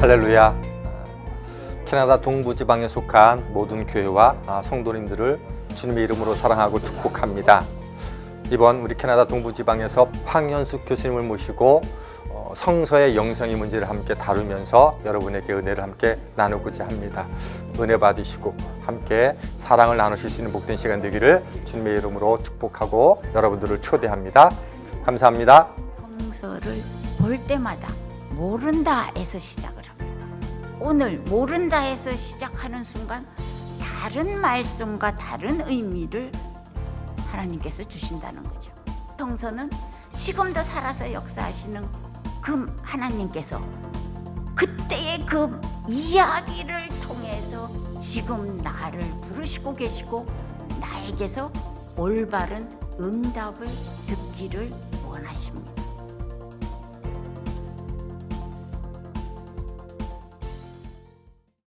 할렐루야. 캐나다 동부 지방에 속한 모든 교회와 아, 성도님들을 주님의 이름으로 사랑하고 축복합니다. 이번 우리 캐나다 동부 지방에서 황현숙 교수님을 모시고 어, 성서의 영성의 문제를 함께 다루면서 여러분에게 은혜를 함께 나누고자 합니다. 은혜 받으시고 함께 사랑을 나누실 수 있는 복된 시간 되기를 주님의 이름으로 축복하고 여러분들을 초대합니다. 감사합니다. 성서를 볼 때마다 모른다에서 시작을 합니다. 오늘 모른다에서 시작하는 순간 다른 말씀과 다른 의미를 하나님께서 주신다는 거죠. 성서는 지금도 살아서 역사하시는 그 하나님께서 그때의 그 이야기를 통해서 지금 나를 부르시고 계시고 나에게서 올바른 응답을 듣기를 원하십니다.